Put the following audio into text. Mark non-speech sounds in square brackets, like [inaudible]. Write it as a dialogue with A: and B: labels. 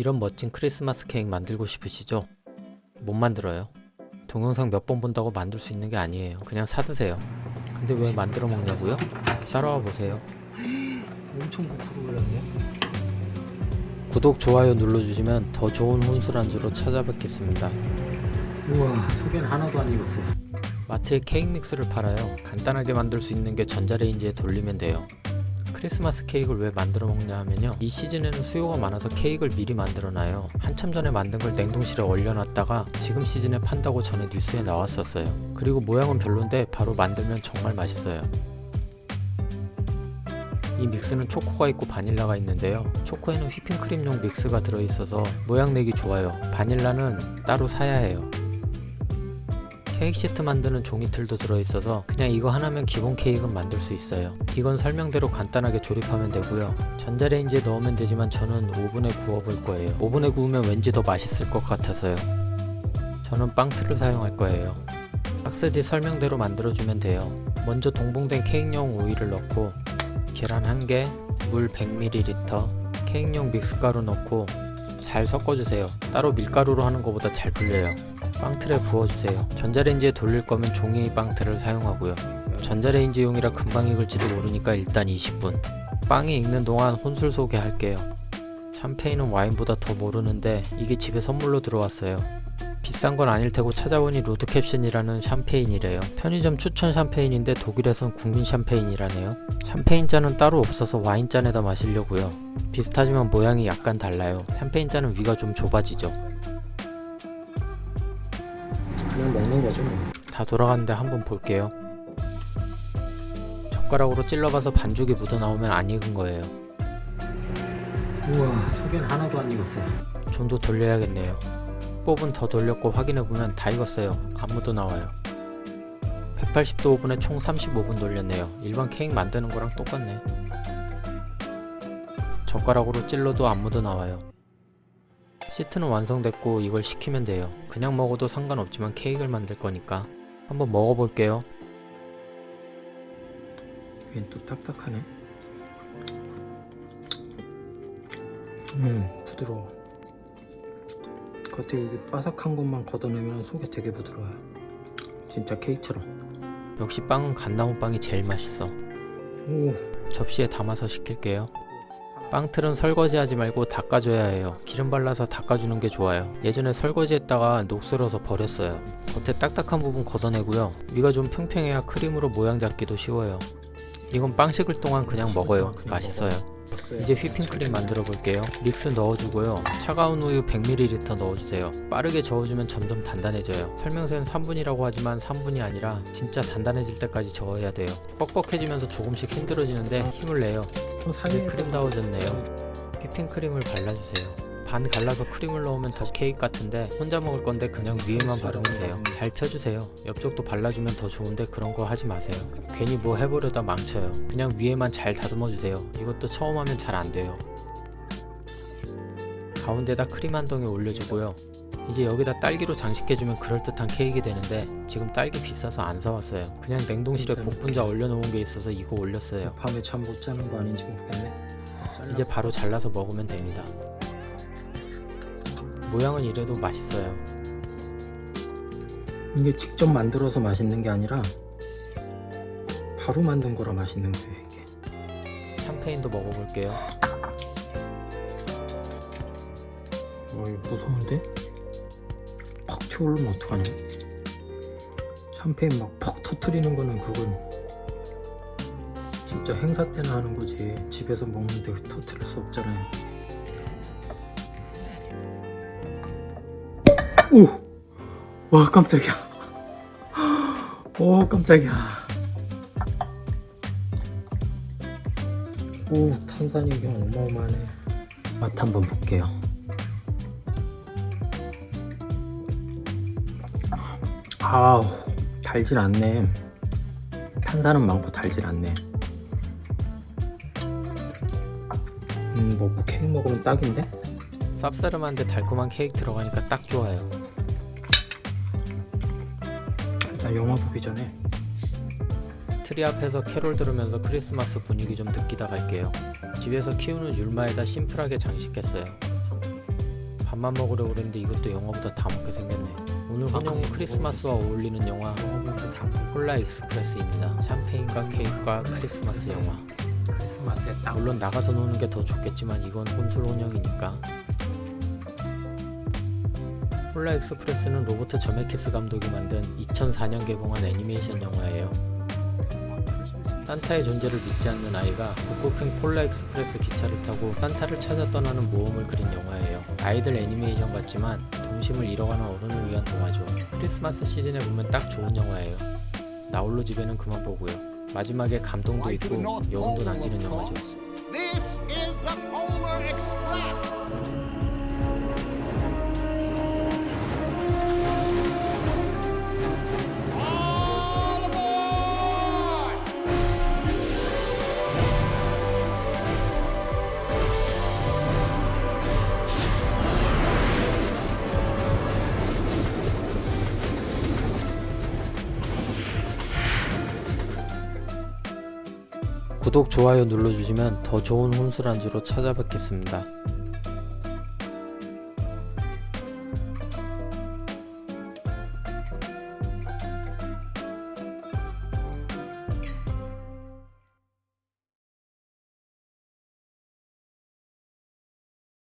A: 이런 멋진 크리스마스 케이크 만들고 싶으시죠? 못 만들어요. 동영상 몇 번 본다고 만들 수 있는 게 아니에요. 그냥 사드세요. 근데 왜 만들어 먹냐고요? 따라와 보세요. [gasps]
B: 엄청 부풀어 올랐네.
A: 구독, 좋아요 눌러주시면 더 좋은 혼술 안주로 찾아뵙겠습니다.
B: 우와 속엔 하나도 안 익었어요.
A: 마트에 케이크 믹스를 팔아요. 간단하게 만들 수 있는 게 전자레인지에 돌리면 돼요. 크리스마스 케이크를 왜 만들어 먹냐 하면요. 이 시즌에는 수요가 많아서 케이크를 미리 만들어 놔요. 한참 전에 만든 걸 냉동실에 얼려놨다가 지금 시즌에 판다고 전에 뉴스에 나왔었어요. 그리고 모양은 별론데 바로 만들면 정말 맛있어요. 이 믹스는 초코가 있고 바닐라가 있는데요. 초코에는 휘핑크림용 믹스가 들어있어서 모양 내기 좋아요. 바닐라는 따로 사야 해요. 케이크 시트 만드는 종이틀도 들어있어서 그냥 이거 하나면 기본 케이크는 만들 수 있어요. 이건 설명대로 간단하게 조립하면 되고요. 전자레인지에 넣으면 되지만 저는 오븐에 구워볼 거예요. 오븐에 구우면 왠지 더 맛있을 것 같아서요. 저는 빵틀을 사용할 거예요. 박스 뒤 설명대로 만들어주면 돼요. 먼저 동봉된 케이크용 오일을 넣고 계란 1개, 물 100ml, 케이크용 믹스가루 넣고 잘 섞어주세요. 따로 밀가루로 하는 것보다 잘 풀려요. 빵틀에 부어주세요. 전자레인지에 돌릴 거면 종이 빵틀을 사용하고요. 전자레인지용이라 금방 익을지도 모르니까 일단 20분. 빵이 익는 동안 혼술 소개할게요. 샴페인은 와인보다 더 모르는데 이게 집에 선물로 들어왔어요. 비싼 건 아닐 테고 찾아보니 로드캡션이라는 샴페인이래요. 편의점 추천 샴페인인데 독일에선 국민 샴페인이라네요. 샴페인 잔은 따로 없어서 와인 잔에다 마시려고요. 비슷하지만 모양이 약간 달라요. 샴페인 잔은 위가 좀 좁아지죠.
B: 그냥 먹는 거죠 뭐.
A: 다 돌아갔는데 한번 볼게요. 젓가락으로 찔러봐서 반죽이 묻어나오면 안 익은 거예요.
B: 우와 속엔 하나도 안 익었어요.
A: 좀 더 돌려야겠네요. 뽑은 더 돌렸고 확인해보면 다 익었어요. 안 묻어나와요. 180도 오븐에 총 35분 돌렸네요. 일반 케이크 만드는 거랑 똑같네. 젓가락으로 찔러도 안 묻어나와요. 시트는 완성됐고 이걸 식히면 돼요. 그냥 먹어도 상관없지만 케이크를 만들 거니까 한번 먹어볼게요.
B: 얘는 또 딱딱하네. 음 부드러워. 겉에 여기 바삭한 것만 걷어내면 속에 되게 부드러워요. 진짜 케이크처럼.
A: 역시 빵은 갓나온 빵이 제일 맛있어.
B: 오.
A: 접시에 담아서 식힐게요. 빵틀은 설거지하지 말고 닦아줘야 해요. 기름 발라서 닦아주는 게 좋아요. 예전에 설거지했다가 녹슬어서 버렸어요. 겉에 딱딱한 부분 걷어내고요. 위가 좀 평평해야 크림으로 모양 잡기도 쉬워요. 이건 빵 식을 동안 그냥 먹어요. 맛있어요. 이제 휘핑크림 만들어 볼게요. 믹스 넣어주고요. 차가운 우유 100ml 넣어주세요. 빠르게 저어주면 점점 단단해져요. 설명서엔 3분이라고 하지만 3분이 아니라 진짜 단단해질 때까지 저어야 돼요. 뻑뻑해지면서 조금씩 힘들어지는데 힘을 내요.
B: 어,
A: 크림 나오졌네요. 휘핑크림을 발라주세요. 반 갈라서 크림을 넣으면 더 케이크 같은데 혼자 먹을 건데 그냥 위에만 바르면 돼요. 잘 펴주세요. 옆쪽도 발라주면 더 좋은데 그런 거 하지 마세요. 괜히 뭐 해보려다 망쳐요. 그냥 위에만 잘 다듬어 주세요. 이것도 처음 하면 잘 안 돼요. 가운데다 크림 한 덩이 올려주고요. 이제 여기다 딸기로 장식해주면 그럴듯한 케이크 되는데 지금 딸기 비싸서 안 사왔어요. 그냥 냉동실에 복분자 얼려놓은 게 있어서 이거 올렸어요.
B: 밤에 잠 못 자는 거 아닌지 모르겠네.
A: 이제 바로 잘라서 먹으면 됩니다. 모양은 이래도 맛있어요.
B: 이게 직접 만들어서 맛있는 게 아니라 바로 만든 거라 맛있는 거예요 이게.
A: 샴페인도 먹어볼게요.
B: 와 이거 무서운데? 팍 튀어오르면 어떡하냐? 샴페인 막 퍽 터트리는 거는 그건 진짜 행사 때나 하는 거지 집에서 먹는데 터트릴 수 없잖아요. 오! 와 깜짝이야. 오 깜짝이야. 오 탄산이 그냥 어마어마하네. 맛 한번 볼게요. 아우 달질 않네 탄산은 많고 달질 않네 음뭐 케이크 먹으면 딱인데?
A: 쌉싸름한데 달콤한 케이크 들어가니까 딱 좋아요.
B: 나 영화 보기 전에
A: 트리 앞에서 캐롤 들으면서 크리스마스 분위기 좀 느끼다 갈게요. 집에서 키우는 율마에다 심플하게 장식했어요. 밥만 먹으려 그랬는데 이것도 영화보다 다 먹게 생겼네. 오늘 혼영은 크리스마스와 어울리는 영화 콜라 익스프레스입니다. 샴페인과 케이크와 크리스마스 영화. 물론 나가서 노는 게 더 좋겠지만 이건 혼술 혼영이니까. 콜라 익스프레스는 로버트 저메키스 감독이 만든 2004년 개봉한 애니메이션 영화예요. 산타의 존재를 믿지 않는 아이가 북극행 폴라 익스프레스 기차를 타고 산타를 찾아 떠나는 모험을 그린 영화예요. 아이들 애니메이션 같지만 동심을 잃어가는 어른을 위한 동화죠. 크리스마스 시즌에 보면 딱 좋은 영화예요. 나홀로 집에는 그만 보고요. 마지막에 감동도 있고 여운도 남기는 영화죠. 구독, 좋아요 눌러주시면 더 좋은 혼술 안주로 찾아뵙겠습니다.